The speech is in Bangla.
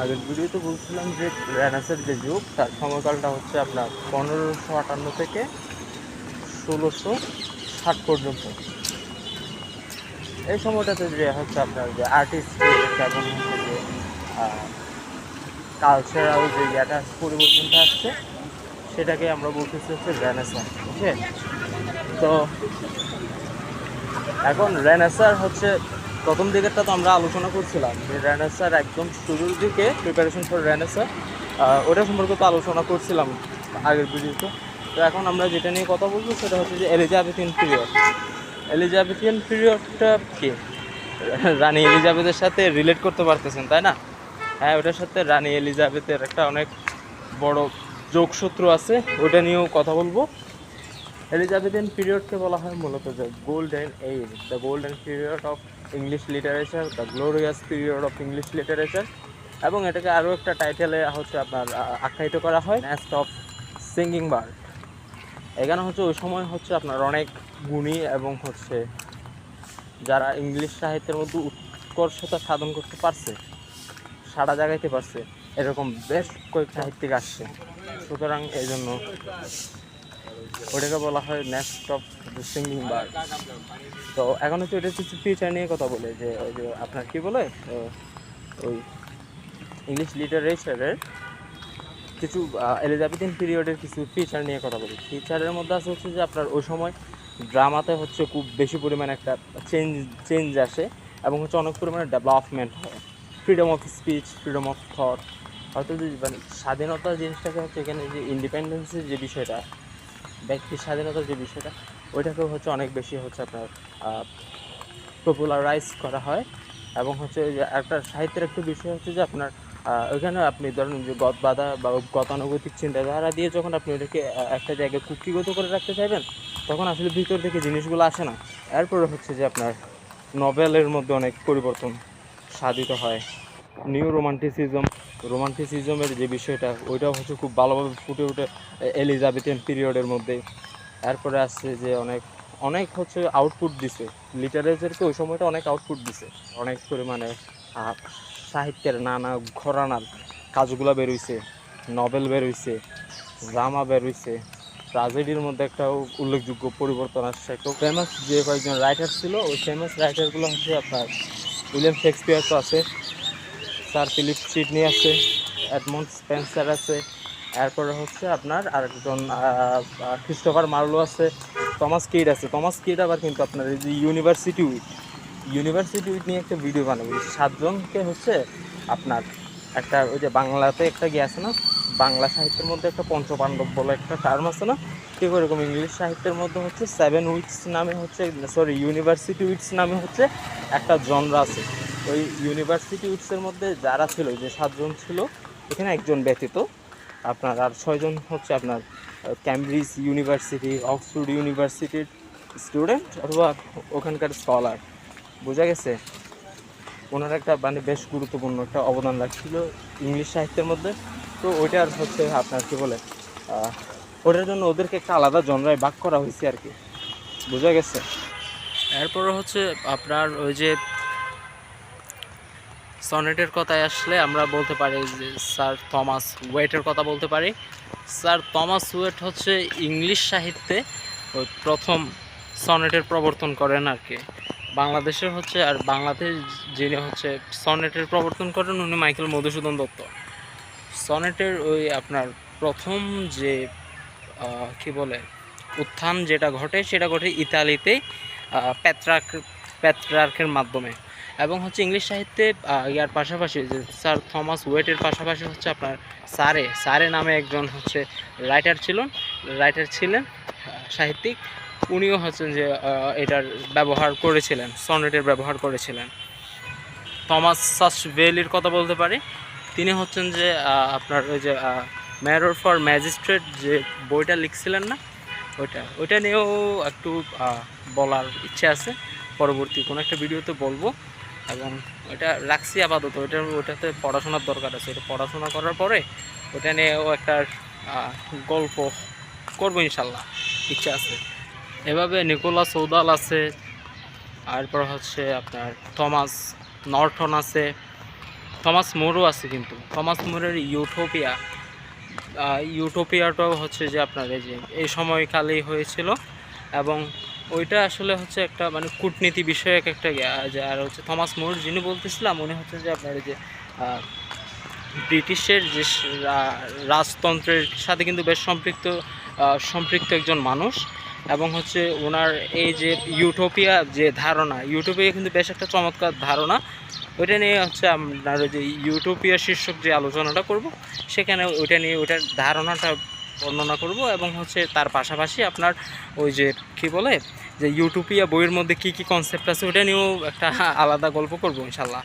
আগের ভিডিওতে বলছিলাম যে রেনাসের যে যুগ, তার সময়কালটা হচ্ছে আপনার পনেরোশো আটান্ন থেকে ষোলোশো ষাট পর্যন্ত। এই সময়টাতে যে হচ্ছে আপনার যে আর্টিস্ট এবং হচ্ছে যে কালচারাল যে ইয়াটা পরিবর্তনটা আসছে, সেটাকে আমরা বলতেছি হচ্ছে রেনেসার বুঝছেন তো এখন রেনেসার হচ্ছে প্রথম দিকেরটা তো আমরা আলোচনা করছিলাম যে রেনেসার একদম শুরুর দিকে প্রিপারেশন ফর রেনেসার ওটা সম্পর্কে তো আলোচনা করছিলাম আগের ভিডিওতে। তো এখন আমরা যেটা নিয়ে কথা বলব সেটা হচ্ছে যে এলিজাবেথিয়ান পিরিয়ড এলিজাবেথিয়ান পিরিয়ডটা কি? রানী এলিজাবেথের সাথে রিলেট করতে পারতেছেন, তাই না? হ্যাঁ ওটার সাথে রানী এলিজাবেথের একটা অনেক বড় যোগসূত্র আছে, ওটা নিয়েও কথা বলব। এলিজাবেথিয়ান পিরিয়ডকে বলা হয় মূলত যে golden age the golden period of English literature the glorious period of English literature এবং এটাকে আরও একটা টাইটেলে হচ্ছে আপনার আখ্যায়িত করা হয় নেস্ট অফ সিঙ্গিং বার্ড এখানে হচ্ছে ওই সময় হচ্ছে আপনার অনেক গুণী এবং হচ্ছে যারা ইংলিশ সাহিত্যের মধ্যে উৎকর্ষতা সাধন করতে পারছে সারা জাগাইতে পারছে, এরকম বেশ কয়েক সাহিত্যিক আসছে। সুতরাং এই জন্য ওটাকে বলা হয় নেস্ট অফ সিঙ্গিং বার্ড তো এখন হচ্ছে ওটা কিছু ফিচার নিয়ে কথা বলে যে ওই যে আপনার কী বলে ওই ইংলিশ লিটারেচারের কিছু এলিজাবেথিন পিরিয়ডের কিছু ফিচার নিয়ে কথা বলি। ফিচারের মধ্যে আছে হচ্ছে যে আপনার ওই সময় ড্রামাতে হচ্ছে খুব বেশি পরিমাণে একটা চেঞ্জ চেঞ্জ আসে এবং হচ্ছে অনেক পরিমাণে ডেভেলপমেন্ট হয়। Freedom of speech freedom of thought যে মানে স্বাধীনতা জিনিসটাকে হচ্ছে এখানে যে ইন্ডিপেন্ডেন্সের যে বিষয়টা ব্যক্তির স্বাধীনতার যে বিষয়টা, ওইটাকেও হচ্ছে অনেক বেশি হচ্ছে আপনার পপুলারাইজ করা হয়। এবং হচ্ছে একটা সাহিত্যের একটা বিষয় হচ্ছে যে আপনার ওইখানে আপনি ধরেন যে গত বাধা বা গতানুগতিক চিন্তাধারা দিয়ে যখন আপনি ওটাকে একটা জায়গায় কুক্ষিগত করে রাখতে চাইবেন, তখন আসলে ভিতর থেকে জিনিসগুলো আসে না। এরপরে হচ্ছে যে আপনার নভেলের মধ্যে অনেক পরিবর্তন সাধিত হয়। নিউ রোমান্টিসিজম রোমান্টিসিজমের যে বিষয়টা, ওইটাও হচ্ছে খুব ভালোভাবে ফুটে ওঠে এলিজাবেথিয়ান পিরিয়ডের মধ্যে। এরপরে আসছে যে অনেক অনেক হচ্ছে আউটপুট দিছে। লিটারেচারকে ওই সময়টা অনেক আউটপুট দিছে। অনেক পরিমাণে সাহিত্যের নানা ঘরানার কাজগুলো বেরোইছে। Novel বেরোইছে drama বেরোইছে। ট্রাজেডির মধ্যে একটা উল্লেখযোগ্য পরিবর্তন আসছে। তো ফেমাস যে কয়েকজন রাইটার ছিল, ওই ফেমাস রাইটারগুলো হচ্ছে আপনার উইলিয়াম শেক্সপিয়ার তো আছে। স্যার ফিলিপ সিডনি আছে এডমন্ড স্পেন্সার আছে, এরপরে হচ্ছে আপনার আরেকজন ক্রিস্টোফার মার্লো আছে টমাস কিড আছে। টমাস কিড আবার কিন্তু আপনার এই যে ইউনিভার্সিটি উইক ইউনিভার্সিটি উইক নিয়ে একটা ভিডিও বানাবো। সাতজনকে হচ্ছে আপনার একটা ওই যে বাংলাতে একটা গিয়ে আছে না, বাংলা সাহিত্যের মধ্যে একটা পঞ্চপাণ্ডব বলে একটা টার্ম আছে না, ঠিক ওরকম ইংলিশ সাহিত্যের মধ্যে হচ্ছে সেভেন উইকস নামে হচ্ছে সরি ইউনিভার্সিটি উইকস নামে হচ্ছে একটা জনরা আছে। ওই ইউনিভার্সিটি উৎসের মধ্যে যারা ছিল যে সাতজন ছিল, এখানে একজন ব্যতীত। আপনার আর ছয়জন হচ্ছে আপনার ক্যামব্রিজ ইউনিভার্সিটি অক্সফোর্ড ইউনিভার্সিটির স্টুডেন্ট অথবা ওখানকার স্কলার বোঝা গেছে? ওনার একটা মানে বেশ গুরুত্বপূর্ণ একটা অবদান রাখছিল ইংলিশ সাহিত্যের মধ্যে। তো ওইটার হচ্ছে আপনার কি বলে ওটার জন্য ওদেরকে একটা আলাদা জনরায় ভাগ করা হয়েছে আর কি। বোঝা গেছে? এরপরে হচ্ছে আপনার ওই যে সনেটের কথায় আসলে আমরা বলতে পারি যে স্যার থমাস ওয়েটের কথা বলতে পারি। স্যার থমাস ওয়েট হচ্ছে ইংলিশ সাহিত্যে ওই প্রথম সনেটের প্রবর্তন করেন আর কি। বাংলাদেশে হচ্ছে আর বাংলাদেশ যিনি হচ্ছে সনেটের প্রবর্তন করেন উনি মাইকেল মধুসূদন দত্ত। সনেটের ওই আপনার প্রথম যে কি বলে, উত্থান যেটা ঘটে সেটা ঘটে ইতালিতে প্যাট্রাক প্যাট্রার্কের মাধ্যমে। এবং হচ্ছে ইংলিশ সাহিত্যে ইয়ার পাশাপাশি স্যার থমাস ওয়েটের পাশাপাশি হচ্ছে আপনার সারে সারে নামে একজন হচ্ছে রাইটার ছিলেন রাইটার ছিলেন, সাহিত্যিক। উনিও হচ্ছেন যে এটার ব্যবহার করেছিলেন, সনেটের ব্যবহার করেছিলেন। থমাস সাসভেলির কথা বলতে পারি। তিনি হচ্ছেন যে আপনার ওই যে ম্যারর ফর ম্যাজিস্ট্রেট যে বইটা লিখছিলেন না, ওইটা ওইটা নিয়েও একটু বলার ইচ্ছে আছে। পরবর্তী কোনো একটা ভিডিওতে বলব। এবং ওইটা রাখছি আপাতত। ওইটা, ওইটাতে পড়াশোনার দরকার আছে। এটা পড়াশোনা করার পরে ওইটা নিয়েও একটা গল্প করব ইনশাল্লাহ। ইচ্ছা আছে। এভাবে নিকোলাস সৌদাল আছে, তারপর হচ্ছে আপনার থমাস নর্টন আছে, থমাস মোরও আছে কিন্তু। থমাস মোরের ইউটোপিয়া ইউটোপিয়াটাও হচ্ছে যে আপনার এই যে, এই সময়কালেই হয়েছিল এবং ওইটা আসলে হচ্ছে একটা মানে কূটনীতি বিষয়ক একটা যে আর হচ্ছে থমাস মোর যিনি বলতেছিলাম, উনি হচ্ছে যে আপনার যে ব্রিটিশের যে রাজতন্ত্রের সাথে কিন্তু বেশ সম্পৃক্ত সম্পৃক্ত একজন মানুষ এবং হচ্ছে ওনার এই যে ইউটোপিয়া যে ধারণা, ইউটোপিয়া কিন্তু বেশ একটা চমৎকার ধারণা। ওইটা নিয়ে হচ্ছে আপনার যে ইউটোপিয়া শীর্ষক যে আলোচনাটা করব, সেখানে ওইটা নিয়ে, ওইটার ধারণাটা বর্ণনা করব এবং হচ্ছে তার পাশাপাশি আপনার ওই যে কি বলে, যে ইউটিউবিয়া বইয়ের মধ্যে কি কি কনসেপ্ট আছে ওটা নিয়েও একটা আলাদা গল্প করব ইনশাল্লাহ।